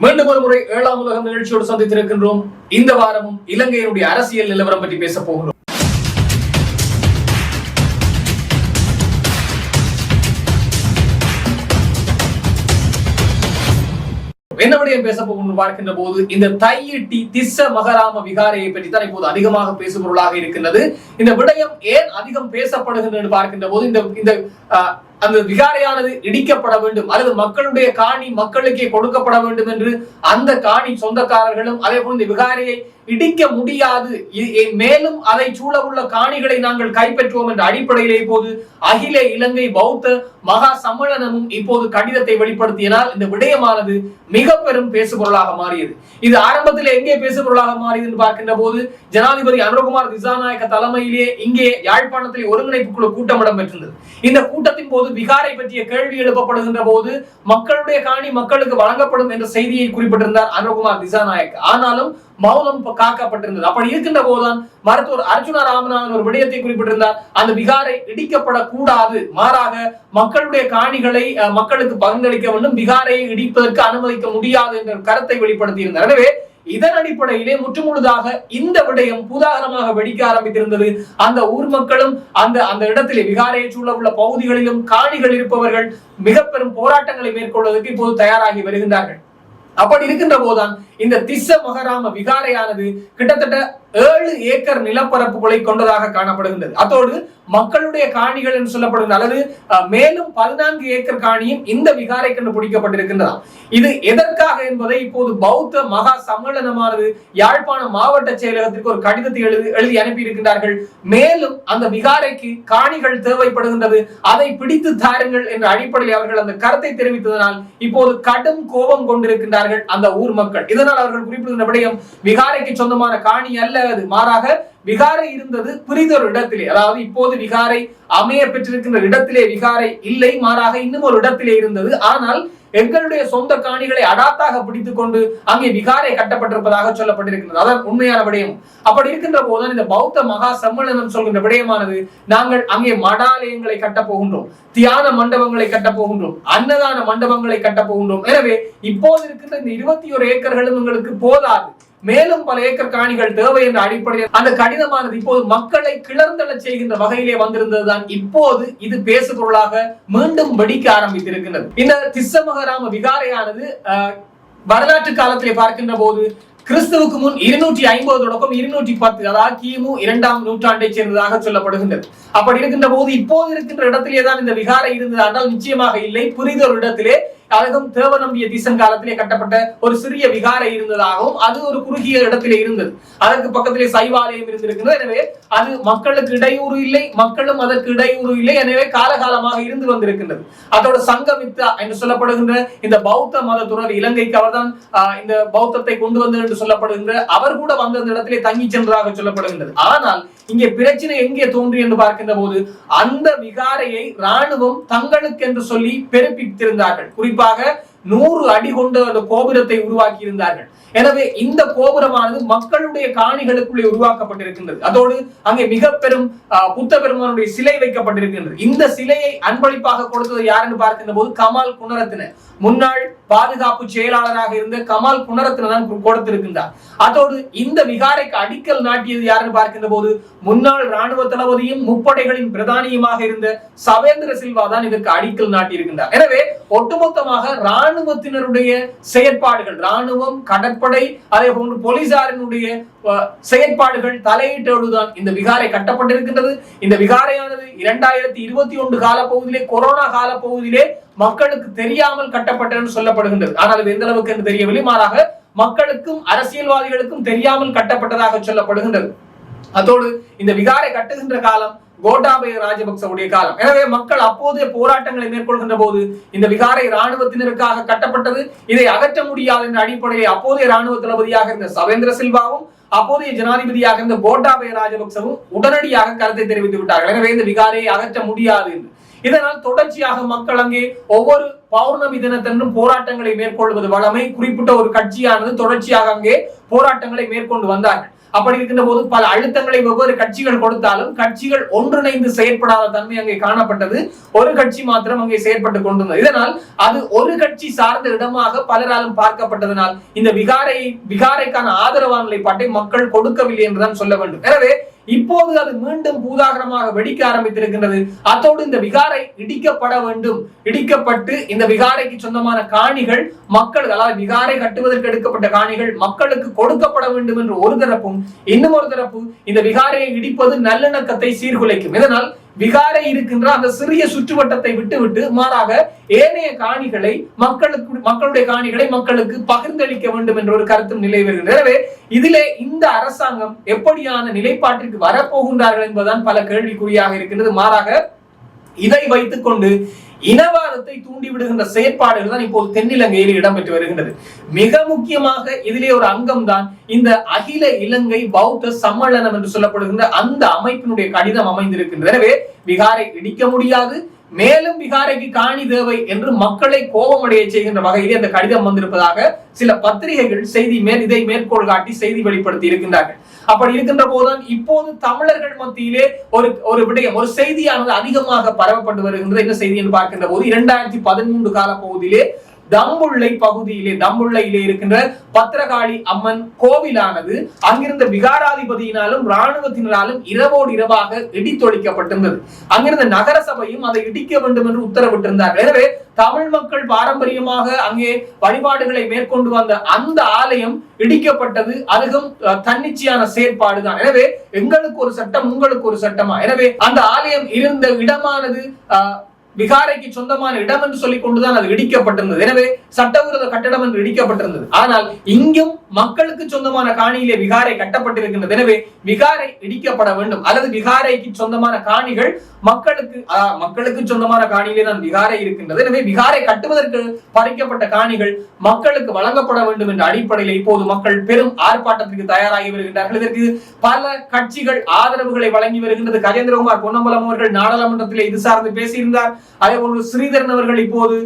மீண்டும் ஒரு முறை ஏழாம் உலகம் நிகழ்ச்சியோடு சந்தித்திருக்கின்றோம். இந்த வாரமும் இலங்கையினுடைய அரசியல் நிலவரம் பற்றி பேச போகிறோம். என்ன விடயம் பேச போகணும் பார்க்கின்ற போது இந்த தையிட்டி திஸ்ஸ மகராம விகாரையை பற்றி தான் இப்போது அதிகமாக பேசுபொருளாக இருக்கின்றது. இந்த விடயம் ஏன் அதிகம் பேசப்படுகின்றது பார்க்கின்ற போது இந்த இந்த ஆஹ், அந்த விகாரையானது இடிக்கப்பட வேண்டும். அல்லது மக்களுடைய காணி மக்களுக்கே கொடுக்கப்பட வேண்டும் என்று அந்த காணி சொந்தக்காரர்களும் அதே போல் இந்த விகாரையை இடிக்க முடியாது. மேலும் அதை சூழ உள்ள காணிகளை நாங்கள் கைப்பற்றுவோம் என்ற அடிப்படையிலே இப்போது அகில இலங்கை பௌத்த மகா சம்மேளனமும் இப்போது கடிதத்தை வெளிப்படுத்தியனால் இந்த விடயமானது மிக பெரும் பேசுபொருளாக மாறியது. இது ஆரம்பத்தில் எங்கே பேசுபொருளாக மாறியது என்று பார்க்கின்ற போது ஜனாதிபதி அனுரகுமார் திசாநாயக்க தலைமையிலே இங்கே யாழ்ப்பாணத்தில் ஒருங்கிணைப்பு குழு கூட்டம் இடம்பெற்றிருந்தது. இந்த கூட்டத்தின் போது விகாரை பற்றிய கேள்வி எழுப்பப்படுகின்ற போது மக்களுடைய காணி மக்களுக்கு வழங்கப்படும் என்ற செய்தியை குறிப்பிட்டிருந்தார் அனுரகுமார் திசாநாயக் ஆனாலும் மௌனம் காக்கப்பட்டிருந்தது. அப்படி இருக்கின்ற போதுதான் மருத்துவர் அர்ஜுனா ராமநாதன் ஒரு விடயத்தை குறிப்பிட்டிருந்தார். அந்த விகாரை இடிக்கப்படக்கூடாது. மாறாக மக்களுடைய காணிகளை அஹ், மக்களுக்கு பகிர்ந்தளிக்க வேண்டும். விகாரையை இடிப்பதற்கு அனுமதிக்க முடியாது என்ற கருத்தை வெளிப்படுத்தியிருந்தார். எனவே இதன் அடிப்படையிலே முற்றுமுழுதாக இந்த விடயம் பூதாகரமாக வெடிக்க ஆரம்பித்திருந்தது. அந்த ஊர் மக்களும் அந்த அந்த இடத்திலே விகாரையை சூழ உள்ள பகுதிகளிலும் காணிகள் இருப்பவர்கள் மிக பெரும் போராட்டங்களை மேற்கொள்வதற்கு இப்போது தயாராகி வருகின்றார்கள். அப்படி இருக்கின்ற போதுதான் இந்த திஸ்ஸ மகராம விகாரையானது கிட்டத்தட்ட ஏழு ஏக்கர் நிலப்பரப்புகளை கொண்டதாக காணப்படுகின்றது. அதோடு மக்களுடைய காணிகள் என்று சொல்லப்படுகின்ற அல்லது மேலும் பதினான்கு ஏக்கர் காணியும் இந்த விகாரை கண்டு பிடிக்கப்பட்டிருக்கின்றதாம் இது எதற்காக என்பதை இப்போது பௌத்த மகா சம்மேளனமானது யாழ்ப்பாண மாவட்ட செயலகத்திற்கு ஒரு கடிதத்தை எழுதி எழுதி அனுப்பி இருக்கின்றார்கள் மேலும் அந்த விகாரைக்கு காணிகள் தேவைப்படுகின்றது. அதை பிடித்து தாருங்கள் என்ற அடிப்படையில் அவர்கள் அந்த கருத்தை தெரிவித்ததனால் இப்போது கடும் கோபம் கொண்டிருக்கின்றார்கள் அந்த ஊர் மக்கள். இதனால் அவர்கள் குறிப்பிடுகின்ற விடயம் விகாரைக்கு சொந்தமான காணி அல்ல அது. மாறாக விகாரை இருந்தது புரிதொரு இடத்திலே. அதாவது இப்போது விகாரை அமைய பெற்றிருக்கின்ற இடத்திலே விகாரை இல்லை. மாறாக இன்னும் ஒரு இடத்திலே இருந்தது. ஆனால் எங்களுடைய சொந்த காணிகளை அடாத்தாக பிடித்துக் கொண்டு அங்கே விகாரை கட்டப்பட்டிருப்பதாக சொல்லப்பட்டிருக்கிறது. அதான் உண்மையான விடயம். அப்படி இருக்கின்ற போதுதான் இந்த பௌத்த மகா சம்மேளனம் சொல்கின்ற விடயமானது நாங்கள் அங்கே மடாலயங்களை கட்டப் போகின்றோம் தியான மண்டபங்களை கட்டப் போகின்றோம் அன்னதான மண்டபங்களை கட்டப் போகின்றோம். எனவே இப்போது இருக்கின்ற இந்த இருபத்தி ஒரு ஏக்கர்களும் எங்களுக்கு போதாது. மேலும் பல ஏக்கர் காணிகள் தேவை என்ற அடிப்படையில் அந்த கடிதமானது இப்போது மக்களை கிளர்ந்தள செய்கின்ற வகையிலே வந்திருந்ததுதான். இப்போது இது பேசு பொருளாக மீண்டும் வெடிக்க ஆரம்பித்திருக்கின்றது இந்த திஸ்ஸமகராம விகாரையானது வரலாற்று காலத்திலே பார்க்கின்ற போது கிறிஸ்துவுக்கு முன் இருநூற்றி ஐம்பது தொடக்கம் இருநூற்றி பத்து அதாவது கிமு இரண்டாம் நூற்றாண்டை சேர்ந்ததாக சொல்லப்படுகின்றது. அப்படி இருக்கின்ற போது இப்போது இருக்கின்ற இடத்திலே தான் இந்த விகாரை இருந்தது. ஆனால் நிச்சயமாக இல்லை. புரிதொரு இடத்திலே அதுவும் தேவநம்பிய தீசன் காலத்திலே கட்டப்பட்ட ஒரு சிறிய விகாரை இருந்ததாகவும் அது ஒரு குறுகிய இடத்திலே இருந்தது. அதற்கு பக்கத்திலே சைவாலயம் இருந்திருக்கிறது எனவே அது மக்களுக்கு இடையூறு இல்லை மக்களும் அதற்கு இடையூறு இல்லை எனவே காலகாலமாக இருந்து வந்திருக்கின்றது. அதோட சங்கமித்தா என்று சொல்லப்படுகின்ற இந்த பௌத்த மத இலங்கைக்கு அவர்தான் ஆஹ், இந்த பௌத்தத்தை கொண்டு வந்தது என்று சொல்லப்படுகின்ற அவர் கூட வந்த அந்த இடத்திலே தங்கி சென்றதாக சொல்லப்படுகின்றது. ஆனால் இங்கே பிரச்சனை எங்கே தோன்றி என்று பார்க்கின்ற போது அந்த விகாரையை ராணுவம் தங்களுக்கு என்று சொல்லி பெருப்பித்திருந்தார்கள். குறிப்பாக நூறு அடி கொண்ட அந்த கோபுரத்தை உருவாக்கி இருந்தார்கள் எனவே இந்த கோபுரமானது மக்களுடைய காணிகளுக்குள்ளே உருவாக்கப்பட்டிருக்கின்றது. அதோடு அங்கே மிக பெரும் ஆஹ், புத்த பெருமானுடைய சிலை வைக்கப்பட்டிருக்கின்றது. இந்த சிலையை அன்பளிப்பாக கொடுத்தது யார் என்று பார்க்கின்ற போது கமால் குணரத்தின முன்னாள் பாதுகாப்பு செயலாளராக இருந்த கமால் புனரத்தினதான் கொடுத்திருக்கின்றார் அதோடு இந்த விகாரைக்கு அடிக்கல் நாட்டியது யாருன்னு பார்க்கின்ற போது முன்னாள் ராணுவ தளபதியும் முப்படைகளின் பிரதானியுமாக இருந்த சவேந்திர சில்வா தான் இதற்கு அடிக்கல் நாட்டியிருக்கின்றார். எனவே ஒட்டுமொத்தமாக ராணுவத்தினருடைய செயற்பாடுகள் ராணுவம் கடற்படை அதே போன்று போலீசாரினுடைய செயற்பாடுகள் தலையீட்டோடுதான் இந்த விகாரை கட்டப்பட்டிருக்கின்றது. இந்த விகாரையானது இரண்டாயிரத்தி இருபத்தி ஒன்று கால பகுதியிலே கொரோனா காலப்பகுதியிலே மக்களுக்கு தெரியாமல் கட்டப்பட்டது சொல்லப்படுகின்றது. ஆனால் அது எந்த அளவுக்கு என்று தெரியவில்லை. மாறாக மக்களுக்கும் அரசியல்வாதிகளுக்கும் தெரியாமல் கட்டப்பட்டதாக சொல்லப்படுகின்றது. அதோடு இந்த விகாரை கட்டுகின்ற காலம் கோட்டாபய ராஜபக்சவுடைய காலம். எனவே மக்கள் அப்போதைய போராட்டங்களை மேற்கொள்கின்ற போது இந்த விகாரை ராணுவத்தினருக்காக கட்டப்பட்டது. இதை அகற்ற முடியாது என்ற அடிப்படையில் அப்போதைய ராணுவ தளபதியாக இருந்த சவேந்திர சில்வாவும் அப்போதைய ஜனாதிபதியாக இருந்த கோட்டாபய ராஜபக்சவும் உடனடியாக கருத்தை தெரிவித்து விட்டார்கள். எனவே இந்த விகாரையை அகற்ற முடியாது என்று. இதனால் தொடர்ச்சியாக மக்கள் அங்கே ஒவ்வொரு பௌர்ணமி தினத்தன்றும் போராட்டங்களை மேற்கொள்வது வளமை குறிப்பிட்ட ஒரு கட்சியானது தொடர்ச்சியாக அங்கே போராட்டங்களை மேற்கொண்டு வந்தார்கள். அப்படி இருக்கின்ற போது பல அழுத்தங்களை வெவ்வேறு கட்சிகள் கொடுத்தாலும் கட்சிகள் ஒன்றிணைந்து செயற்படாத தன்மை அங்கே காணப்பட்டது. ஒரு கட்சி மாத்திரம் அங்கே செயற்பட்டு கொண்டிருந்தது. இதனால் அது ஒரு கட்சி சார்ந்த இடமாக பலராலும் பார்க்கப்பட்டதனால் இந்த விகாரை விகாரைக்கான ஆதரவான நிலைப்பாட்டை மக்கள் கொடுக்கவில்லை என்றுதான் சொல்ல வேண்டும். எனவே இப்போது அது மீண்டும் பூதாகரமாக வெடிக்க ஆரம்பித்திருக்கின்றது. அத்தோடு இந்த விகாரை இடிக்கப்பட வேண்டும். இடிக்கப்பட்டு இந்த விகாரைக்கு சொந்தமான காணிகள் மக்களுக்கு அதாவது விகாரை கட்டுவதற்கு எடுக்கப்பட்ட காணிகள் மக்களுக்கு கொடுக்கப்பட வேண்டும் என்று ஒரு தரப்பும் இன்னும் ஒரு தரப்பு இந்த விகாரையை இடிப்பது நல்லிணக்கத்தை சீர்குலைக்கும். இதனால் விகாரை இருக்கின்ற அந்த சிறிய சுற்றுவட்டத்தை விட்டுவிட்டு மாறாக ஏனைய காணிகளை மக்களுக்கு மக்களுடைய காணிகளை மக்களுக்கு பகிர்ந்தளிக்க வேண்டும் என்ற ஒரு கருத்தும் நிலை வருகிறது எனவே இதிலே இந்த அரசாங்கம் எப்படியான நிலைப்பாட்டிற்கு வரப்போகின்றார்கள் என்பதுதான் பல கேள்விக்குறியாக இருக்கின்றது. மாறாக இதை வைத்துக்கொண்டு இனவாதத்தை தூண்டிவிடுகின்ற செயற்பாடுகள் தான் இப்போது தென்னிலங்கையில் இடம்பெற்று வருகின்றது. மிக முக்கியமாக இதிலே ஒரு அங்கம் தான் இந்த அகில இலங்கை பௌத்த சம்மேளனம் என்று சொல்லப்படுகின்ற அந்த அமைப்பினுடைய கடிதம் அமைந்திருக்கின்றது. எனவே விகாரை இடிக்க முடியாது மேலும் விகாரைக்கு காணி தேவை என்று மக்களை கோபமடைய செய்கின்ற வகையிலே அந்த கடிதம் வந்திருப்பதாக சில பத்திரிகைகள் செய்தி மேல் இதை மேற்கோள் காட்டி செய்தி வெளிப்படுத்தி இருக்கின்றார்கள். அப்படி இருக்கின்ற போதுதான் இப்போது தமிழர்கள் மத்தியிலே ஒரு ஒரு விடயம் ஒரு செய்தியானது அதிகமாக பரவப்பட்டு வருகின்ற என்ன செய்தி என்று பார்க்கின்ற போது இரண்டாயிரத்தி பதிமூன்று கால பகுதியிலே தம்புள்ளை பகுதியிலே தம்புள்ளையிலே இருக்கின்ற பத்திரகாளி அம்மன் கோவிலானது அங்கிருந்த விகாராதிபதியினாலும் ராணுவத்தினராலும் இரவோடு இரவாக இடித்தொழிக்கப்பட்டிருந்தது. அங்கிருந்த நகர சபையும் அதை இடிக்க வேண்டும் என்று உத்தரவிட்டிருந்தார்கள். எனவே தமிழ் மக்கள் பாரம்பரியமாக அங்கே வழிபாடுகளை மேற்கொண்டு வந்த அந்த ஆலயம் இடிக்கப்பட்டது. அதுவும் தன்னிச்சையான செயற்பாடுதான். எனவே எங்களுக்கு ஒரு சட்டம் உங்களுக்கு ஒரு சட்டமா? எனவே அந்த ஆலயம் இருந்த இடமானது விகாரைக்கு சொந்தமான இடம் என்று சொல்லிக் கொண்டுதான் அது இடிக்கப்பட்டிருந்தது. எனவே சட்டவிரோத கட்டடம் என்று இடிக்கப்பட்டிருந்தது. ஆனால் இங்கும் மக்களுக்கு சொந்தமான காணியிலே விகாரை கட்டப்பட்டிருக்கின்றது. எனவே விகாரை இடிக்கப்பட வேண்டும். அல்லது விகாரைக்கு சொந்தமான காணிகள் மக்களுக்கு மக்களுக்கு சொந்தமான காணியிலே தான் விகாரை இருக்கின்றது. எனவே விகாரை கட்டுவதற்கு பறிக்கப்பட்ட காணிகள் மக்களுக்கு வழங்கப்பட வேண்டும் என்ற அடிப்படையில் இப்போது மக்கள் பெரும் ஆர்ப்பாட்டத்திற்கு தயாராகி வருகின்றார்கள். இதற்கு பல கட்சிகள் ஆதரவுகளை வழங்கி வருகின்றது. கஜேந்திரகுமார் பொன்னம்பலம் அவர்கள் நாடாளுமன்றத்தில் இது சார்ந்து பேசியிருந்தார். அதே போன்று ஸ்ரீதரன் அவர்கள் இப்போது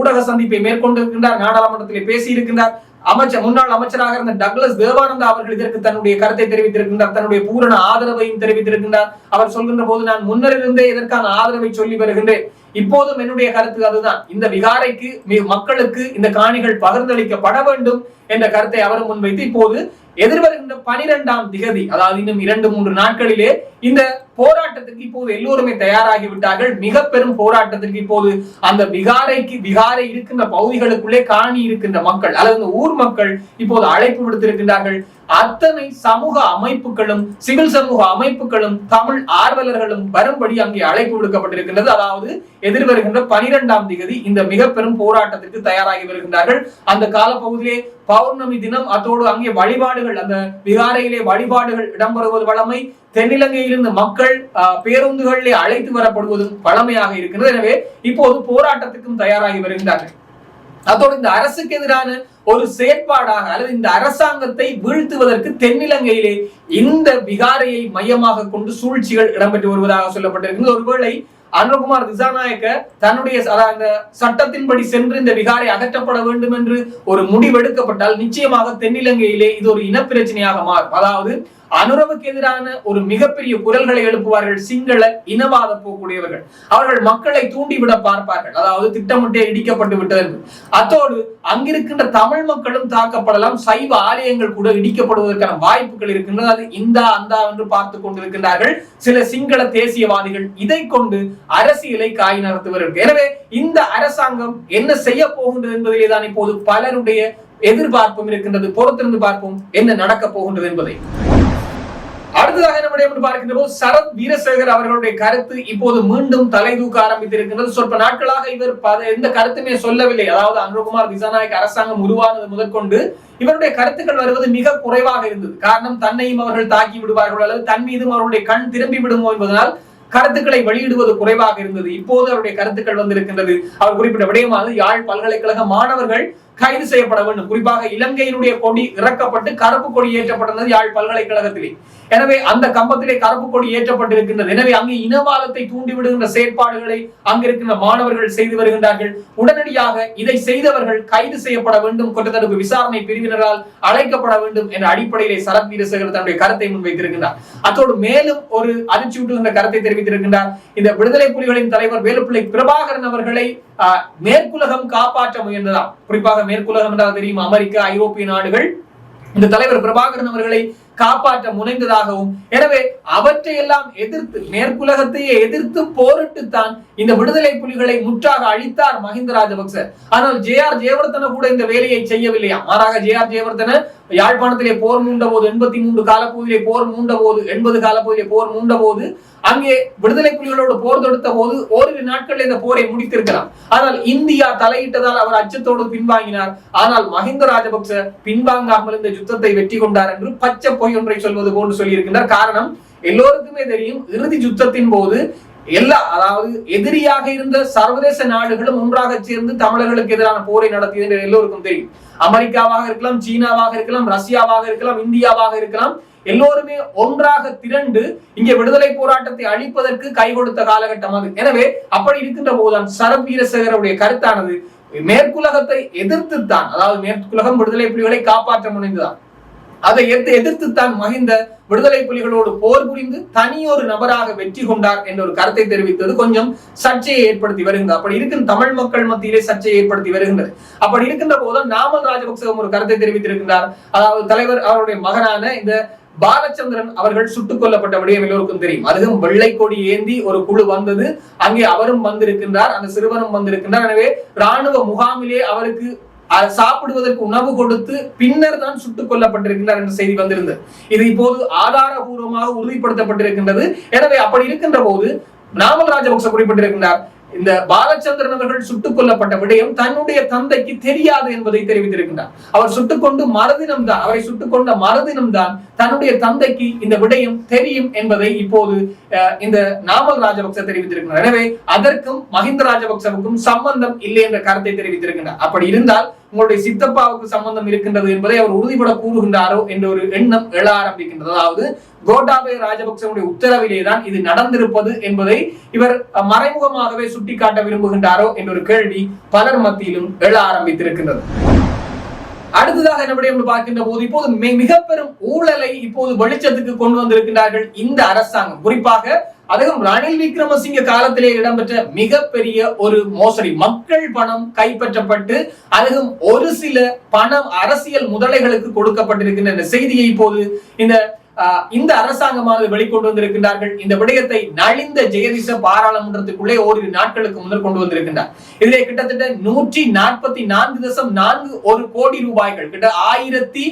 ஊடக சந்திப்பை மேற்கொண்டிருக்கின்றார். நாடாளுமன்றத்திலே பேசியிருக்கின்றார். அமைச்சர் முன்னாள் அமைச்சராக இருந்த டக்ளஸ் தேவானந்தா அவர்கள் இதற்கு தன்னுடைய கருத்தை தெரிவித்திருக்கின்றார் தன்னுடைய பூரண ஆதரவையும் தெரிவித்திருக்கின்றார். அவர் சொல்கின்ற போது நான் முன்னரிலிருந்தே இதற்கான ஆதரவை சொல்லி வருகின்றேன். இப்போதும் என்னுடைய கருத்து அதுதான். இந்த விகாரைக்கு மக்களுக்கு இந்த காணிகள் பகிர்ந்தளிக்கப்பட வேண்டும் என்ற கருத்தை அவர் முன்வைத்து இப்போது எதிர்வருகின்ற பனிரெண்டாம் திகதி அதாவது இன்னும் இரண்டு மூன்று நாட்களிலே இந்த போராட்டத்திற்கு இப்போது எல்லோருமே தயாராகி விட்டார்கள். மிக பெரும் போராட்டத்திற்கு இப்போது அந்த விகாரைக்கு விகாரை இருக்கின்ற பகுதிகளுக்குள்ளே காணி இருக்கின்ற மக்கள் அல்லது ஊர் மக்கள் இப்போது அழைப்பு விடுத்திருக்கின்றார்கள். அத்தனை சமூக அமைப்புகளும் சிவில் சமூக அமைப்புகளும் தமிழ் ஆர்வலர்களும் வரும்படி அங்கே அழைப்பு விடுக்கப்பட்டிருக்கின்றது. அதாவது எதிர்வருகின்ற பனிரெண்டாம் திகதி இந்த மிக பெரும் போராட்டத்திற்கு தயாராகி வருகின்றார்கள். அந்த காலப்பகுதியிலே பௌர்ணமி தினம் அதோடு அங்கே வழிபாடுகள் அந்த விகாரையிலே வழிபாடுகள் இடம்பெறுவது வழமை தென்னிலங்கையிலிருந்து மக்கள் பேருந்துகளிலே அழைத்து வரப்படுவதும் வழமையாக இருக்கிறது எனவே இப்போது போராட்டத்துக்கும் தயாராகி வருகின்றார்கள். அதோடு இந்த அரசுக்கு எதிரான ஒரு செயற்பாடாக அல்லது இந்த அரசாங்கத்தை வீழ்த்துவதற்கு தென்னிலங்கையிலே இந்த விகாரையை மையமாக கொண்டு சூழ்ச்சிகள் இடம்பெற்று வருவதாக சொல்லப்பட்டிருக்கிறது. ஒருவேளை அனுகுமார் திசாநாயக்க தன்னுடைய சட்டத்தின்படி சென்று இந்த விகாரை அகற்றப்பட வேண்டும் என்று ஒரு முடிவெடுக்கப்பட்டால் நிச்சயமாக தென்னிலங்கையிலே இது ஒரு இனப்பிரச்சனையாக மாறும். அதாவது அனுரவுக்கு எதிரான ஒரு மிகப்பெரிய குரல்களை எழுப்புவார்கள் சிங்கள இனவாத போக்கூடியவர்கள். அவர்கள் மக்களை தூண்டிவிட பார்ப்பார்கள். அதாவது திட்டமிட்டே இடிக்கப்பட்டு விட்டது அத்தோடு அங்கிருக்கின்ற தமிழ் மக்களும் தாக்கப்படலாம். சைவ ஆலயங்கள் கூட இடிக்கப்படுவதற்கான வாய்ப்புகள் இருக்கின்றது. அது இந்தா அந்தா என்று பார்த்து கொண்டிருக்கின்றார்கள் சில சிங்கள தேசியவாதிகள். இதை கொண்டு அரசியலை காய் நடத்துவார்கள் எனவே இந்த அரசாங்கம் என்ன செய்ய போகின்றது என்பதிலே தான் இப்போது பலருடைய எதிர்பார்ப்பும் இருக்கின்றது. பொறுத்திருந்து பார்ப்போம் என்ன நடக்க போகின்றது என்பதை. அடுத்ததாக நம்முடைய பார்க்கின்ற போது சரத் வீரசேகர் அவர்களுடைய கருத்து இப்போது மீண்டும் தலை தூக்க ஆரம்பித்திருக்கின்றது. சொற்ப நாட்களாக இவர் எந்த கருத்துமே சொல்லவில்லை. அதாவது அனுகுமார் திசாநாயக் அரசாங்கம் உருவானது முதற்கொண்டு இவருடைய கருத்துக்கள் வருவது மிக குறைவாக இருந்தது. காரணம் தன்னையும் அவர்கள் தாக்கி விடுவார்கள் அல்லது தன் மீதும் அவருடைய கண் திரும்பி விடுமோ என்பதனால் கருத்துக்களை வெளியிடுவது குறைவாக இருந்தது. இப்போது அவருடைய கருத்துக்கள் வந்திருக்கின்றது. அவர் குறிப்பிட்ட விடயமானது யாழ் பல்கலைக்கழக மாணவர்கள் கைது செய்யப்பட வேண்டும். குறிப்பாக இலங்கையினுடைய கொடி இறக்கப்பட்டு கருப்பு கொடி ஏற்றப்பட்டது யாழ் பல்கலைக்கழகத்திலே. எனவே அந்த கம்பத்திலே கருப்பு கொடி ஏற்றப்பட்டிருக்கின்றது. எனவே அங்கு இனவாதத்தை தூண்டிவிடுகின்ற செயற்பாடுகளை அங்கிருக்கின்ற மாணவர்கள் செய்து வருகின்றார்கள். உடனடியாக இதை செய்தவர்கள் கைது செய்யப்பட வேண்டும். குற்றத்தடுப்பு விசாரணை பிரிவினரால் அழைக்கப்பட வேண்டும் என்ற அடிப்படையிலே சரத் வீரசேகர் தன்னுடைய கருத்தை முன்வைத்திருக்கின்றார். அத்தோடு மேலும் ஒரு அதிர்ச்சியூட்டுகின்ற கருத்தை தெரிவித்திருக்கின்றார். இந்த விடுதலை புலிகளின் தலைவர் வேலுப்பிள்ளை பிரபாகரன் அவர்களை ஆஹ், மேற்குலகம் காப்பாற்ற முயன்றதாம். குறிப்பாக மேற்குலகம் என்றால் தெரியும். அமெரிக்கா ஐரோப்பிய நாடுகள். இந்த தலைவர் பிரபாகரன் அவர்களை காப்பாற்ற முனைந்ததாகவும் எனவே அவற்றை எல்லாம் எதிர்த்து மேற்குலகத்தையே எதிர்த்து போரிட்டு தான் இந்த விடுதலை புலிகளை முற்றாக அழித்தார் மஹிந்த ராஜபக்ச. ஆனால் ஜே ஆர் ஜெயவர்தன கூட இந்த வேலையை செய்யவில்லையா மாறாக ஜே ஆர் ஜெயவர்தன யாழ்ப்பாணத்திலே போர் மூண்ட போது எண்பத்தி மூன்று காலப்பகுதியிலே போர் மூண்ட போது எண்பது காலப்பகுதியிலே போர் மூண்ட போது அங்கே விடுதலை புலிகளோடு போர் தொடுத்த போது ஓரிரு நாட்கள் இந்த போரை முடித்திருக்கலாம். ஆனால் இந்தியா தலையிட்டதால் அவர் அச்சத்தோடு பின்வாங்கினார். ஆனால் மஹிந்த ராஜபக்ச பின்வாங்காமல் இந்த யுத்தத்தை வெற்றி கொண்டார் என்று பச்சை பொய் ஒன்றை சொல்வது போன்று சொல்லியிருக்கின்றார். காரணம் எல்லோருக்குமே தெரியும் இறுதி யுத்தத்தின் போது எல்லா அதாவது எதிரியாக இருந்த சர்வதேச நாடுகளும் ஒன்றாக சேர்ந்து தமிழர்களுக்கு எதிரான போரை நடத்தியது எல்லோருக்கும் தெரியும். அமெரிக்காவாக இருக்கலாம் சீனாவாக இருக்கலாம் ரஷ்யாவாக இருக்கலாம் இந்தியாவாக இருக்கலாம் எல்லோருமே ஒன்றாக திரண்டு இங்கே விடுதலை போராட்டத்தை அழிப்பதற்கு கை கொடுத்த காலகட்டம் அது எனவே அப்படி இருக்கின்ற போதுதான் சரத் வீரசேகருடைய கருத்தானது மேற்குலகத்தை எதிர்த்துத்தான். அதாவது மேற்குலகம் விடுதலை புலிகளை காப்பாற்ற முனைந்துதான். அதை எதிர்த்து எதிர்த்துத்தான் மஹிந்த விடுதலை புலிகளோடு போர் புரிந்து தனியொரு நபராக வெற்றி கொண்டார் என்ற ஒரு கருத்தை தெரிவித்தது. கொஞ்சம் சர்ச்சையை ஏற்படுத்தி வருகின்றது. அப்படி இருக்கும் தமிழ் மக்கள் மத்தியிலே சர்ச்சையை ஏற்படுத்தி வருகின்றது. அப்படி இருக்கின்ற போது நாமல் ராஜபக்சவும் ஒரு கருத்தை தெரிவித்திருக்கின்றார். அதாவது தலைவர் அவருடைய மகனான இந்த பாலச்சந்திரன் அவர்கள் சுட்டுக் கொல்லப்பட்ட விடயம் எல்லோருக்கும் தெரியும். அதுவும் வெள்ளை கொடி ஏந்தி ஒரு குழு வந்தது. அங்கே அவரும் வந்திருக்கின்றார். அந்த சிறுவனும் வந்திருக்கின்றார். எனவே ராணுவ முகாமிலே அவருக்கு அஹ், சாப்பிடுவதற்கு உணவு கொடுத்து பின்னர் தான் சுட்டுக் கொல்லப்பட்டிருக்கின்றார் என்ற செய்தி வந்திருந்தது. இது இப்போது ஆதாரபூர்வமாக உறுதிப்படுத்தப்பட்டிருக்கின்றது. எனவே அப்படி இருக்கின்ற போது நாமல் ராஜபக்ச குறிப்பிட்டிருக்கின்றார். இந்த பாலச்சந்திரன் அவர்கள் சுட்டுக் கொல்லப்பட்ட விடயம் தன்னுடைய தந்தைக்கு தெரியாது என்பதை தெரிவித்திருக்கின்றார். அவர் சுட்டுக்கொண்டு மறுதினம் தான் அவரை சுட்டுக்கொண்ட மறுதினம் தான் தன்னுடைய தந்தைக்கு இந்த விடயம் தெரியும் என்பதை இப்போது அஹ், இந்த நாமல் ராஜபக்ச தெரிவித்திருக்கிறார் எனவே அதற்கும் மஹிந்த ராஜபக்சவுக்கும் சம்பந்தம் இல்லை என்ற கருத்தை தெரிவித்திருக்கின்றார். அப்படி இருந்தால் உங்களுடைய சித்தப்பாவுக்கு சம்பந்தம் இருக்கின்றது என்பதை அவர் உறுதிபட கூறுகின்றாரோ என்ற ஒரு எண்ணம் எழ ஆரம்பிக்கின்றது. அதாவது கோட்டாபய ராஜபக்சனுடைய உத்தரவிலே தான் இது நடந்திருப்பது என்பதை இவர் மறைமுகமாகவே சுட்டிக்காட்ட விரும்புகின்றாரோ என்ற ஒரு கேள்வி பலர் மத்தியிலும் எழ ஆரம்பித்திருக்கின்றது. அடுத்ததாக என்ன என்று பார்க்கின்ற போது இப்போது மி- மிக பெரும் ஊழலை இப்போது வெளிச்சத்துக்கு கொண்டு வந்திருக்கிறார்கள் இந்த அரசாங்கம். குறிப்பாக அதுவும் ரணில் விக்ரமசிங்க காலத்திலே இடம்பெற்ற மிகப்பெரிய ஒரு மோசடி. மக்கள் பணம் கைப்பற்றப்பட்டு அதுவும் ஒரு சில பணம் அரசியல் முதலைகளுக்கு கொடுக்கப்பட்டிருக்கின்ற இந்த செய்தியை இப்போது இந்த இந்த அரசாங்கமானது வெளிக்கொண்டு வந்திருக்கின்றார்கள். இந்த விடயத்தை நலிந்த ஜெயதிச பாராளுமன்றத்துக்குள்ளே ஓரிரு நாட்களுக்கு முன்னர் கொண்டு வந்திருக்கின்றார். இதிலே கிட்டத்தட்ட நூற்றி நாற்பத்தி நான்கு தசம் நான்கு ஒரு கோடி ரூபாய்கள் கிட்ட ஆயிரத்தி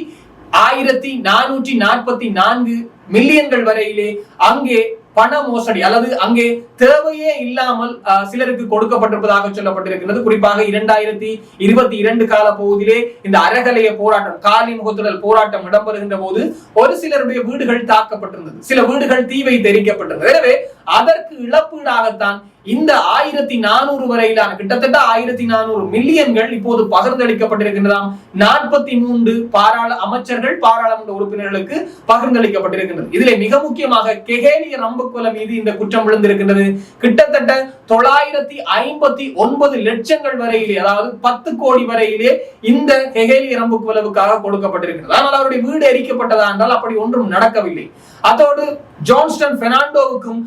ஆயிரத்தி நானூற்றி நாற்பத்தி நான்கு மில்லியன்கள் வரையிலே அங்கே பண மோசடி அல்லது அங்கே தேவையே இல்லாமல் சிலருக்கு கொடுக்கப்பட்டிருப்பதாக சொல்லப்பட்டிருக்கிறது குறிப்பாக இரண்டாயிரத்தி இருபத்தி இரண்டு கால பகுதியிலே இந்த அறகலைய போராட்டம் காலி முகத்துடல் போராட்டம் இடம்பெறுகின்ற போது ஒரு சிலருடைய வீடுகள் தாக்கப்பட்டிருந்தது. சில வீடுகள் தீ வைத்து எரிக்கப்பட்டிருந்தது. எனவே அதற்கு இழப்பீடாகத்தான் இந்த ஆயிரத்தி நானூறு வரையிலான கிட்டத்தட்ட ஆயிரத்தி நானூறு மில்லியன்கள் இப்போது பகிர்ந்தளிக்கப்பட்டிருக்கின்றதாம். நாற்பத்தி மூன்று பாராள அமைச்சர்கள் பாராளுமன்ற உறுப்பினர்களுக்கு பகிர்ந்தளிக்கப்பட்டிருக்கின்றது. இதிலே மிக முக்கியமாக கெகேலிய ரம்புக்குல மீது இந்த குற்றம் விழுந்திருக்கின்றது. கிட்டத்தட்ட தொள்ளாயிரத்தி ஐம்பத்தி ஒன்பது லட்சங்கள் வரையிலே அதாவது பத்து கோடி வரையிலே இந்த கெகேலிய ரம்புக்குலவுக்காக கொடுக்கப்பட்டிருக்கிறது ஆனால் அவருடைய வீடு எரிக்கப்பட்டதா என்றால் அப்படி ஒன்றும் நடக்கவில்லை. அதோடு ஜான்ஸ்டன் பெர்னாண்டோவுக்கும்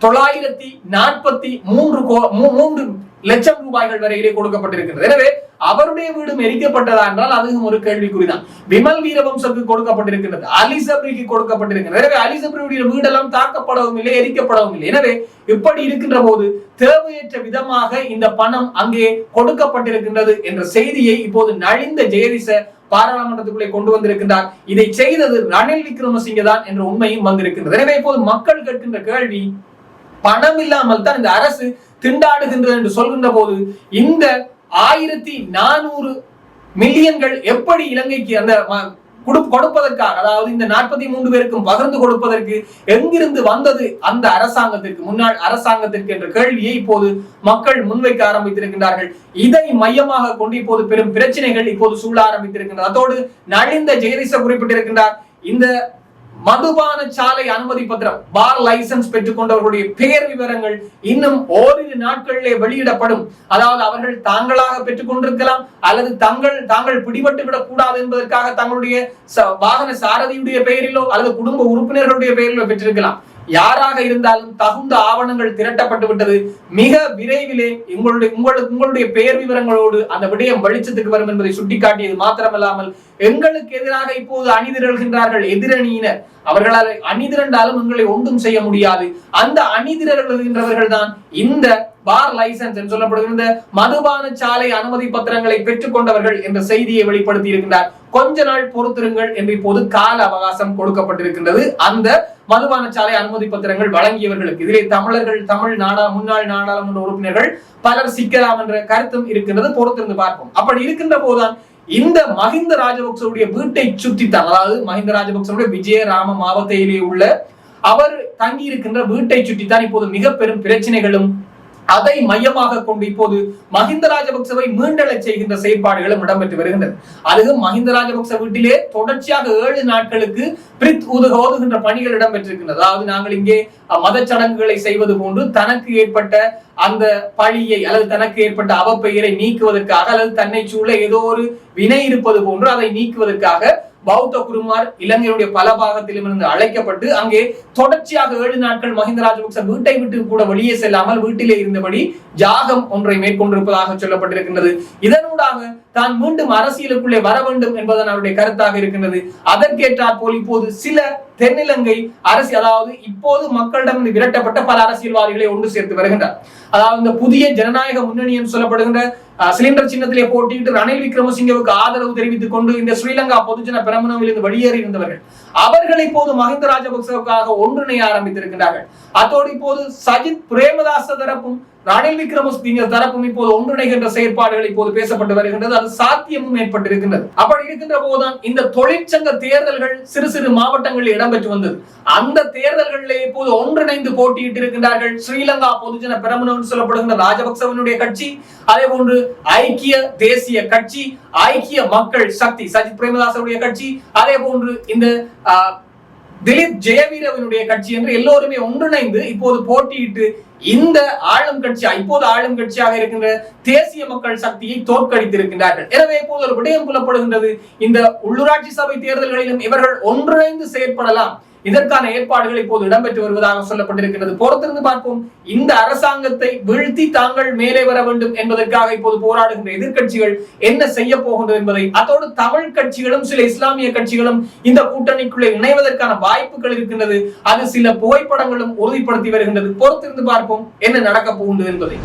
தொள்ளாயிரத்தி நாற்பத்தி மூன்று கோ- மூன்று லட்சம் ரூபாய்கள் வரையிலே கொடுக்கப்பட்டிருக்கிறது எனவே அவருடைய வீடும் எரிக்கப்பட்டதா என்றால் அதுவும் ஒரு கேள்விக்குறிதான். விமல் வீரவம்சக்கு கொடுக்கப்பட்டிருக்கிறது அலிசப்ரிக்கு கொடுக்கப்பட்டிருக்கிறது எனவே அலிசப்ரியுடைய வீடெல்லாம் தாக்கப்படவும் இல்லை எரிக்கப்படவும் இல்லை. எனவே இப்படி இருக்கின்ற போது தேவையற்ற விதமாக இந்த பணம் அங்கே கொடுக்கப்பட்டிருக்கின்றது என்ற செய்தியை இப்போது நலிந்த ஜெயதிச பாராளுமன்றத்துக்குள்ளே கொண்டு வந்திருக்கின்றார். இதை செய்தது ரணில் விக்ரமசிங்க தான் என்ற உண்மையும் வந்திருக்கின்றது. எனவே இப்போது மக்கள் கேட்கின்ற கேள்வி பணம் இல்லாமல் தான் இந்த அரசு திண்டாடுகின்றது என்று சொல்கின்ற போது இந்த ஆயிரத்தி நானூறு மில்லியன்கள் எப்படி இலங்கைக்கு அந்த ம- கொடுப்பதற்காக அதாவது இந்த நாற்பத்தி மூன்று பேருக்கும் பகிர்ந்து கொடுப்பதற்கு எங்கிருந்து வந்தது அந்த அரசாங்கத்திற்கு முன்னாள் அரசாங்கத்திற்கு என்ற கேள்வியை இப்போது மக்கள் முன்வைக்க ஆரம்பித்திருக்கின்றார்கள். இதை மையமாக கொண்டு இப்போது பெரும் பிரச்சனைகள் இப்போது சூழ ஆரம்பித்திருக்கின்றன. அதோடு நலிந்த ஜெயரிச குறிப்பிட்டிருக்கின்றார். இந்த மதுபான சாலை அனுமதி பத்திரம் பார் லைசன்ஸ் பெற்றுக்கொண்டவர்களுடைய பெயர் விவரங்கள் இன்னும் ஓரிரு நாட்களிலே வெளியிடப்படும். அதாவது அவர்கள் தாங்களாக பெற்றுக் கொண்டிருக்கலாம் அல்லது தங்கள் தாங்கள் பிடிபட்டு விடக்கூடாது என்பதற்காக தங்களுடைய வாகன சாரதியுடைய பெயரிலோ அல்லது குடும்ப உறுப்பினர்களுடைய பெயரிலோ பெற்றிருக்கலாம். யாராக இருந்தாலும் தகுந்த ஆவணங்கள் திரட்டப்பட்டு விட்டது. மிக விரைவிலே உங்களுடைய உங்களுக்கு உங்களுடைய பெயர் விவரங்களோடு அந்த விடயம் வெளிச்சத்துக்கு வரும் என்பதை சுட்டிக்காட்டியது மாத்திரமல்லாமல் எங்களுக்கு எதிராக இப்போது அணிதிரள்கின்றார்கள் எதிரணியினர். அவர்களால் அணிதிரண்டாலும் எங்களை ஒன்றும் செய்ய முடியாது. அந்த அணிதிரள்கின்றவர்கள் தான் இந்த பார் லைசன்ஸ் என்று சொல்லப்படுகின்ற மதுபான சாலை அனுமதி பத்திரங்களை பெற்றுக்கொண்டவர்கள் என்ற செய்தியை வெளிப்படுத்தி இருக்கின்றார் கொஞ்ச நாள் பொறுத்திருங்கள் என்று இப்போது கால அவகாசம் கொடுக்கப்பட்டிருக்கின்றது. அந்த மதுபான சாலை அனுமதி பத்திரங்கள் வழங்கியவர்களுக்கு. இதிலே தமிழர்கள் தமிழ் நாடா முன்னாள் நாடாளுமன்ற உறுப்பினர்கள் பலர் சிக்கலாம் என்ற கருத்தும் இருக்கின்றது. பொறுத்திருந்து பார்ப்போம். அப்படி இருக்கின்ற போதுதான் இந்த மஹிந்த ராஜபக்சவுடைய வீட்டை சுத்தி அதாவது மஹிந்த ராஜபக்சவுடைய விஜயராம மாவட்டத்திலே உள்ள அவர் தங்கி இருக்கின்ற வீட்டை சுற்றித்தான் இப்போது மிக பெரும் பிரச்சனைகளும் அதை மையமாக கொண்டு இப்போது மஹிந்த ராஜபக்சவை மீண்டெழச் செய்கின்ற செயற்பாடுகளும் இடம்பெற்று வருகின்றது அதுவும் மஹிந்த ராஜபக்ச வீட்டிலே தொடர்ச்சியாக ஏழு நாட்களுக்கு பிரித் ஊதுக ஓதுகின்ற பணிகள் இடம்பெற்றிருக்கின்றது அதாவது நாங்கள் இங்கே மத சடங்குகளை செய்வது போன்று தனக்கு ஏற்பட்ட அந்த பழியை அல்லது தனக்கு ஏற்பட்ட அவப்பெயரை நீக்குவதற்காக அல்லது தன்னை சூழ ஏதோ ஒரு வினை இருப்பது போன்று அதை நீக்குவதற்காக பௌத்த குருமார் இலங்கையுடைய பல பாகத்திலும் இருந்து அழைக்கப்பட்டு அங்கே தொடர்ச்சியாக ஏழு நாட்கள் மஹிந்த ராஜபக்ச வீட்டை விட்டு கூட வெளியே செல்லாமல் வீட்டிலே இருந்தபடி ஜாகம் ஒன்றை மேற்கொண்டிருப்பதாக சொல்லப்பட்டிருக்கின்றது. இதனூடாக தான் மீண்டும் அரசியலுக்குள்ளே வர வேண்டும் என்பதன் அவருடைய கருத்தாக இருக்கின்றது. அதற்கேற்றாற் போல் இப்போது சில தென்னிலங்கை அரசு அதாவது இப்போது மக்களிடம் விரட்டப்பட்ட பல அரசியல்வாதிகளை ஒன்று சேர்த்து வருகின்றார். அதாவது இந்த புதிய ஜனநாயக முன்னணி என்று சொல்லப்படுகின்ற சிலிண்டர் சின்னத்திலே போட்டியிட்டு ரணில் விக்ரமசிங்கவுக்கு ஆதரவு தெரிவித்துக் கொண்டு இந்த ஸ்ரீலங்கா பொதுஜன பெரமுனவில் இருந்து வெளியேறி இருந்தவர்கள் அவர்கள் இப்போது மஹிந்த ராஜபக்சவுக்காக ஒன்றிணைய ஆரம்பித்திருக்கிறார்கள் அத்தோடு இப்போது சஜித் பிரேமதாச தரப்பும் ரணில் விக்ரமசிங்க தரப்பும் இப்போது ஒன்றிணைகின்ற செயற்பாடுகள் இப்போது பேசப்பட்டு வருகின்றது. அது சாத்தியமும் ஏற்பட்டிருக்கின்றது. அப்படி இருக்கின்ற போதுதான் இந்த தொழிற்சங்க தேர்தல்கள் சிறு சிறு மாவட்டங்களில் இடம்பெற்று வந்தது. அந்த தேர்தல்களிலே இப்போது ஒன்றிணைந்து போட்டியிட்டு இருக்கின்றார்கள் ஸ்ரீலங்கா பொதுஜன பெரமுனு சொல்லப்படுகின்ற ராஜபக்சவனுடைய கட்சி அதே போன்று ஐக்கிய தேசிய கட்சி ஐக்கிய மக்கள் சக்தி சஜித் பிரேமதாசனுடைய கட்சி அதே போன்று இந்த திலீப் ஜெயவீரவனுடைய கட்சி என்று எல்லோருமே ஒன்றிணைந்து இப்போது போட்டியிட்டு இந்த ஆளும் கட்சியா இப்போது ஆளும் கட்சியாக இருக்கின்ற தேசிய மக்கள் சக்தியை தோற்கடித்திருக்கின்றார்கள். எனவே இப்போது ஒரு விடயம் புலப்படுகின்றது. இந்த உள்ளூராட்சி சபை தேர்தல்களிலும் இவர்கள் ஒன்றிணைந்து செயற்படலாம். இதற்கான ஏற்பாடுகள் இப்போது இடம்பெற்று வருவதாக சொல்லப்பட்டிருக்கிறது பொறுத்திருந்து பார்ப்போம். இந்த அரசாங்கத்தை வீழ்த்தி தாங்கள் மேலே வர வேண்டும் என்பதற்காக இப்போது போராடுகின்ற எதிர்க்கட்சிகள் என்ன செய்ய போகின்றது என்பதை அதோடு தமிழ் கட்சிகளும் சில இஸ்லாமிய கட்சிகளும் இந்த கூட்டணிக்குள்ளே இணைவதற்கான வாய்ப்புகள் இருக்கின்றது. அது சில புகைப்படங்களும் உறுதிப்படுத்தி வருகின்றது. பொறுத்திருந்து பார்ப்போம் என்ன நடக்க போகின்றது என்பதை.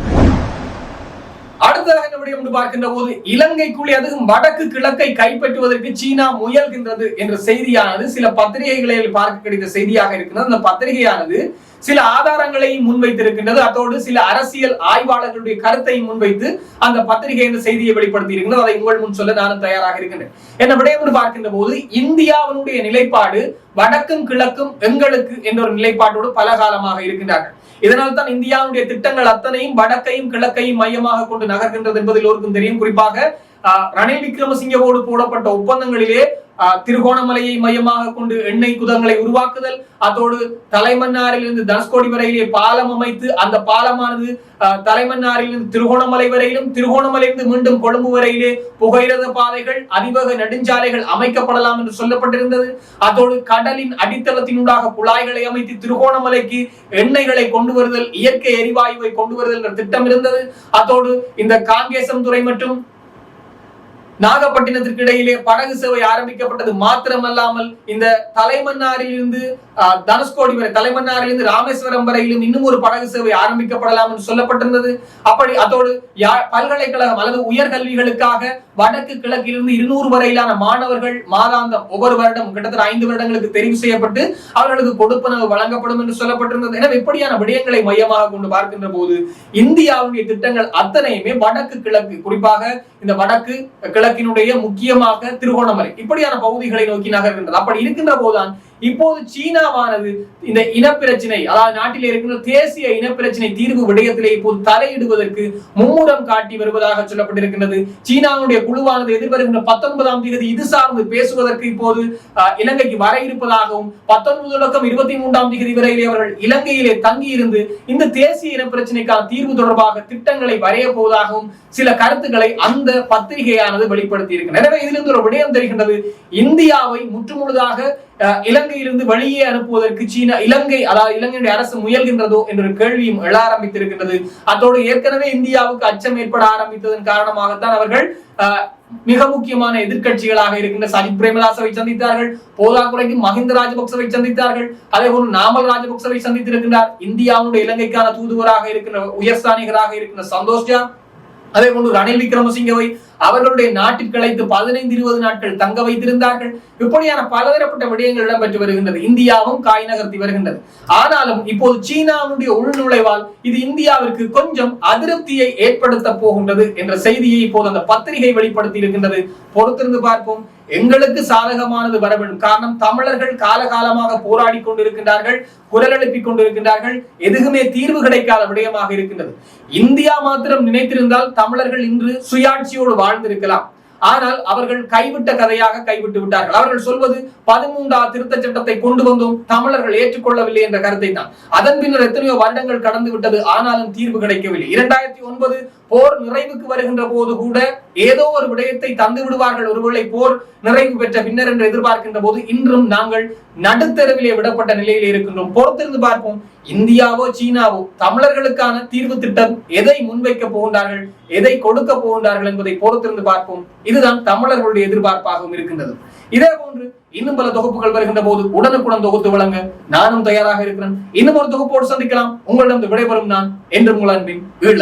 அடுத்ததாக விடயம் என்று பார்க்கின்ற போது இலங்கைக்குள்ளே அதுவும் வடக்கு கிழக்கை கைப்பற்றுவதற்கு சீனா முயல்கின்றது என்ற செய்தியானது சில பத்திரிகைகளில் பார்க்க கிடைத்த செய்தியாக இருக்கிறது. அந்த பத்திரிகையானது சில ஆதாரங்களை முன்வைத்திருக்கின்றது. அதோடு சில அரசியல் ஆய்வாளர்களுடைய கருத்தை முன்வைத்து அந்த பத்திரிகை இந்த செய்தியை வெளிப்படுத்தி இருக்கின்றது அதை உங்கள் முன் சொல்ல நானும் தயாராக இருக்கின்றேன். என்ன விடயம் என்று பார்க்கின்ற போது இந்தியாவினுடைய நிலைப்பாடு வடக்கும் கிழக்கும் எங்களுக்கு என்ற ஒரு நிலைப்பாட்டோடு பல காலமாக இருக்கின்றார்கள். இதனால் தான் இந்தியாவுடைய திட்டங்கள் அத்தனையும் வடக்கையும் கிழக்கையும் மையமாக கொண்டு நகர்கின்றது என்பது எல்லோருக்கும் தெரியும். குறிப்பாக ரணில் விக்ரமசிங்கவோடு போடப்பட்ட ஒப்பந்தங்களிலே திருகோணமலையை மையமாக கொண்டு எண்ணெய் குதங்களை உருவாக்குதல் அதோடு தலைமன்னாரிலிருந்து தனுஷ்கோடி வரையிலே பாலம் அமைத்து அந்த பாலமானது தலைமன்னாரிலிருந்து திருகோணமலை வரையிலும் திருகோணமலையிலிருந்து மீண்டும் கொழும்பு வரையிலே புகையிரத பாதைகள் அதிவேக நெடுஞ்சாலைகள் அமைக்கப்படலாம் என்று சொல்லப்பட்டிருந்தது. அதோடு கடலின் அடித்தளத்தினூடாக குழாய்களை அமைத்து திருகோணமலைக்கு எண்ணெய்களை கொண்டு வருதல் இயற்கை எரிவாயுவை கொண்டு வருதல் என்ற திட்டம் இருந்தது. அதோடு இந்த காங்கேசம் துறை மற்றும் நாகப்பட்டினத்திற்கு இடையிலே படகு சேவை ஆரம்பிக்கப்பட்டது மாத்திரமல்லாமல் இந்த தலைமன்னாரிலிருந்து தனுஷ்கோடி வரை தலைமன்னாரிலிருந்து ராமேஸ்வரம் வரையிலும் இன்னும் ஒரு படகு சேவை ஆரம்பிக்கப்படலாம் என்று சொல்லப்பட்டிருந்தது. அப்படி அதோடு பல்கலைக்கழகம் அல்லது உயர்கல்விகளுக்காக வடக்கு கிழக்கிலிருந்து இருநூறு வரையிலான மாணவர்கள் மாதாந்தம் ஒவ்வொரு வருடம் கிட்டத்தட்ட ஐந்து வருடங்களுக்கு தெரிவு செய்யப்பட்டு அவர்களுக்கு கொடுப்பனவு வழங்கப்படும் என்று சொல்லப்பட்டிருந்தது. எனவே இப்படியான விடயங்களை மையமாக கொண்டு பார்க்கின்ற போது இந்தியாவுடைய திட்டங்கள் அத்தனையுமே வடக்கு கிழக்கு குறிப்பாக இந்த வடக்கு கிழக்கு கிழக்கினுடைய முக்கியமாக திருகோணமலை. இப்படியான பகுதிகளை நோக்கி நகர்கின்றது. அப்படி இருக்கின்ற போதுதான் இப்போது சீனாவானது இந்த இனப்பிரச்சனை அதாவது நாட்டில் இருக்கின்ற தேசிய இனப்பிரச்சனை தீர்வு விடயத்திலே இப்போது தலையிடுவதற்கு மும்முரம் காட்டி வருவதாக சொல்லப்பட்டிருக்கின்றது. சீனாவுடைய குழுவானது எதிர்வருகின்ற பத்தொன்பதாம் தேதி இது சார்ந்து பேசுவதற்கு இப்போது இலங்கைக்கு வர இருப்பதாகவும் பத்தொன்பது தொடக்கம் இருபத்தி மூன்றாம் தேதி வரையிலே அவர்கள் இலங்கையிலே தங்கி இருந்து இந்த தேசிய இனப்பிரச்சனைக்கான தீர்வு தொடர்பாக திட்டங்களை வரைய போவதாகவும் சில கருத்துக்களை அந்த பத்திரிகையானது வெளிப்படுத்தி இருக்கிறது எனவே இதிலிருந்து ஒரு விடயம் தெரிகின்றது. இந்தியாவை முற்றுமுழுதாக இலங்கையிலிருந்து வெளியே அனுப்புவதற்கு சீனா இலங்கை அதாவது இலங்கையுடைய அரசு முயல்கின்றதோ என்ற ஒரு கேள்வியும் எழ ஆரம்பித்திருக்கின்றது. அத்தோடு ஏற்கனவே இந்தியாவுக்கு அச்சம் ஏற்பட ஆரம்பித்ததன் காரணமாகத்தான் அவர்கள் அஹ், மிக முக்கியமான எதிர்க்கட்சிகளாக இருக்கின்ற சஜித் பிரேமதாசவை சந்தித்தார்கள் போதாக்குறைக்கு மஹிந்த ராஜபக்சவை சந்தித்தார்கள் அதே போன்று நாமல் ராஜபக்சவை சந்தித்திருக்கின்றார். இந்தியாவுடைய இலங்கைக்கான தூதுவராக இருக்கின்ற உயர்ஸ்தானிகராக இருக்கின்ற சந்தோஷ் ஜா அதே போன்று ரணில் விக்ரமசிங்கவை அவர்களுடைய நாட்டிற்கு அழைத்து பதினைந்து இருபது நாட்கள் தங்க வைத்திருந்தார்கள். இப்படியான பலதரப்பட்ட விடயங்கள் இடம்பெற்று வருகின்றது. இந்தியாவும் காய் நகர்த்தி வருகின்றது. ஆனாலும் இப்போது சீனாவுடைய உள்நுழைவால் இது இந்தியாவிற்கு கொஞ்சம் அதிருப்தியை ஏற்படுத்த போகின்றது என்ற செய்தியை இப்போது அந்த பத்திரிகை வெளிப்படுத்தி இருக்கின்றது. பொறுத்திருந்து பார்ப்போம். எங்களுக்கு சாதகமானது வர வேண்டும். காரணம் தமிழர்கள் காலகாலமாக போராடி கொண்டிருக்கின்றார்கள் குரல் எழுப்பிக் கொண்டிருக்கின்றார்கள் எதுவுமே தீர்வு கிடைக்காத விடயமாக இருக்கின்றது. இந்தியா மாத்திரம் நினைத்திருந்தால் தமிழர்கள் இன்று சுயாட்சியோடு வாழ்ந்திருக்கலாம். ஆனால் அவர்கள் கைவிட்ட கதையாக கைவிட்டு விட்டார்கள். அவர்கள் சொல்வது பதிமூன்றாவது திருத்த சட்டத்தை கொண்டு வந்தும் தமிழர்கள் ஏற்றுக்கொள்ளவில்லை என்ற கருத்தை தான் அதன் பின்னர் எத்தனையோ வருடங்கள் கடந்து விட்டது ஆனாலும் தீர்வு கிடைக்கவில்லை. இரண்டாயிரத்தி ஒன்பது போர் நிறைவுக்கு வருகின்ற போது கூட ஏதோ ஒரு விடயத்தை தந்து விடுவார்கள். ஒருவேளை போர் நிறைவு பெற்ற பின்னர் என்று எதிர்பார்க்கின்ற போது இன்றும் நாங்கள் நடுத்தரவிலே விடப்பட்ட நிலையில் இருக்கின்றோம். பொறுத்திருந்து பார்ப்போம். இந்தியாவோ சீனாவோ தமிழர்களுக்கான தீர்வு திட்டம் எதை முன்வைக்க போகின்றார்கள் எதை கொடுக்க போகின்றார்கள் என்பதை பொறுத்திருந்து பார்ப்போம். இதுதான் தமிழர்களுடைய எதிர்பார்ப்பாகவும் இருக்கின்றது. இதே போன்று இன்னும் பல தொகுப்புகள் வருகின்ற போது உடனுக்குடன் தொகுத்து வழங்க நானும் தயாராக இருக்கிறேன். இன்னும் ஒரு தொகுப்போடு சந்திக்கலாம். உங்களிடம் விடைபெறும் நான் என்று உங்கள் அன்பின் ஈழ